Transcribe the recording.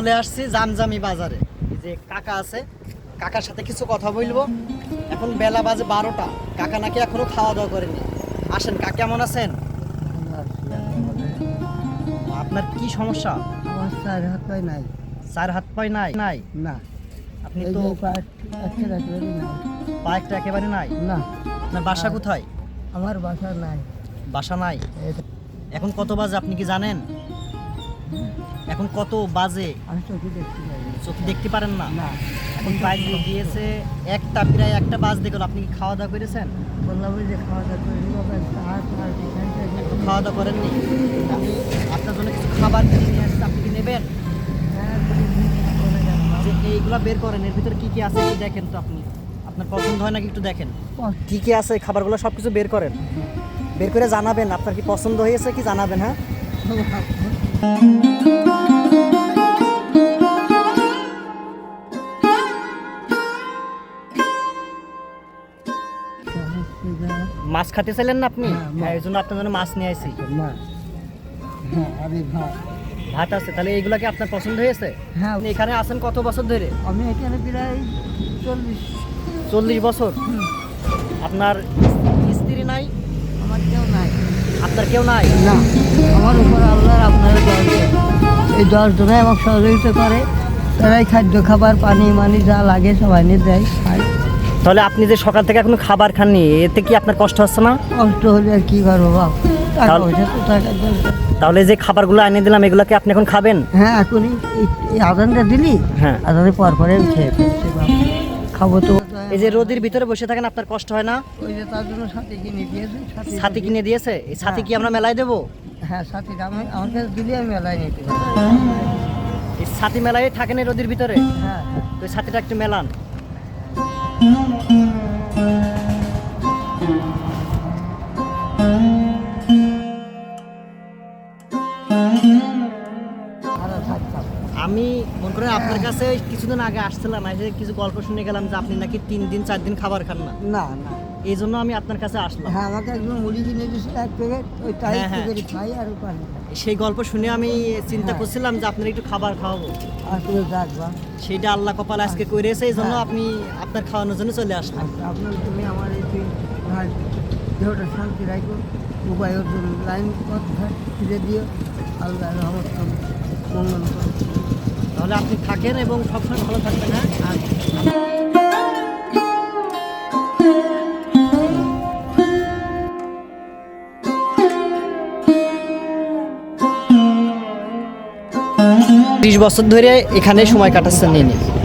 চলে আসছি জামজামি বাজারে। এই যে কাকা আছে কাকার সাথে কিছু কথা বলব। এখন বেলা বাজে বারোটা কাকা নাকি এখনও খাওয়া দাওয়া করেনি। আসেন কাকা কেমন আছেন? আপনার কি সমস্যা? আমার চার হাত নাই। চার হাত পায় নাই? নাই? না। আপনি তো যে পায়ের একটা একেবারে নাই। পা একটা একেবারে নাই? না। আপনার বাসা কোথায়? আমার বাসা নাই। বাসা নাই? এখন কত বাজে আপনি কি জানেন? এখন কত বাজে? আমি চোখে দেখতে পাই না। চোখে দেখতে পারেন না? না। এখন বাইরে গিয়েছে একটা প্রায় একটা বাজ দেখুন আপনি কি খাওয়া দাওয়া করেছেন? বললাম ওই যে খাওয়া দাওয়া করে নিবো ব্যাস হাত আর এখান থেকে খাওয়া দাওয়া করেননি? আপনার জন্য কিছু খাবার কিনে নিয়ে আসছি? আপনি কি নেবেন? হ্যাঁ, বলে। যে এইগুলা বের করেন এর ভিতরে কি কি আছে একটু দেখেন তো আপনি। আপনার পছন্দ হয় নাকি একটু দেখেন। কষ্ট। কি কি আছে খাবারগুলো সব কিছু বের করেন। বের করে জানাবেন আপনার কি পছন্দ হয়েছে কি জানাবেন হ্যাঁ? মাছ খেতে চাইলেন না আপনি? হ্যাঁ, এই জন্য আপনার জন্য মাছ নিয়ে আসি হ্যাঁ ভাত আছে তাহলে এইগুলা কি আপনার পছন্দ হয়েছে? হ্যাঁ। আপনি এখানে আছেন কত বছর ধরে? আমি এখানে প্রায় চল্লিশ। চল্লিশ বছর? আপনার স্ত্রী নাই আমার কেউ নাই আপনার কেউ নাই? না আমার উপর আল্লাহর আপনারা এই দশ জনে আমাকে সহযোগিতা করে তারাই খাদ্য খাবার পানি মানি যা লাগে সবাই নিয়ে দেয় খাই তাহলে আপনি যে সকাল থেকে এখনও খাবার খাননি এতে কি আপনার কষ্ট হচ্ছে না? কষ্ট হলে আর কি করব বাপ? টাকা তাহলে- পয়সা তো টাকা তাহলে যে খাবারগুলো এনে দিলাম এগুলো কি আপনি এখন খাবেন? হ্যাঁ এখনই এই- আদানটা দিলি? হ্যাঁ। আদানের পর পরে খেয়ে ফেলছি বাপ। খাব তো। এই যে রোদের ভিতরে বসে থাকেন আপনার কষ্ট হয় না? ওই যে তার জন্য সাথে কিনে দিয়েছে সাথে কিনে দিয়েছে? এই ছাতি কি আমরা মেলায় দেবো? হ্যাঁ সাথে আমি আমার কাছে দিলে আমি মেলায় নিতে এই ছাতি মেলায় থাকেন এই রোদের ভিতরে? হ্যাঁ। হ্যাঁ তো ছাতিটা একটু মেলান। থাকতাম আমি মনে করেন আপনার কাছে কিছুদিন আগে আসছিলাম এসে কিছু গল্প শুনে গেলাম যে আপনি নাকি তিন দিন চার দিন খাবার খান না। না না। এই জন্য আমি আপনার কাছে আসলাম। হ্যাঁ আমাকে একজন মুড়ি কিনে দিয়েছিল এক প্যাকেট ওই তাই হ্যাঁ, হ্যাঁ। করে খাই আর পানি সেই গল্প শুনে আমি চিন্তা হ্যাঁ। করছিলাম যে আপনার একটু খাবার খাওয়াবো। আর তুমি ডাকবা সেইটা আল্লাহ কপাল আজকে করেছে এই জন্য হ্যাঁ। আপনি আপনার খাওয়ানোর জন্য চলে আসলাম। আচ্ছা আপনার তুমি আমার এই দেহটা শান্তি রাখো উপায় লাইন পথ ফিরে দিও। আল্লাহ রহমত তাহলে আপনি থাকেন এবং সবসময় ভালো থাকবেন হ্যাঁ? ত্রিশ বছর ধরে এখানে সময় কাটাচ্ছেন নিয়ে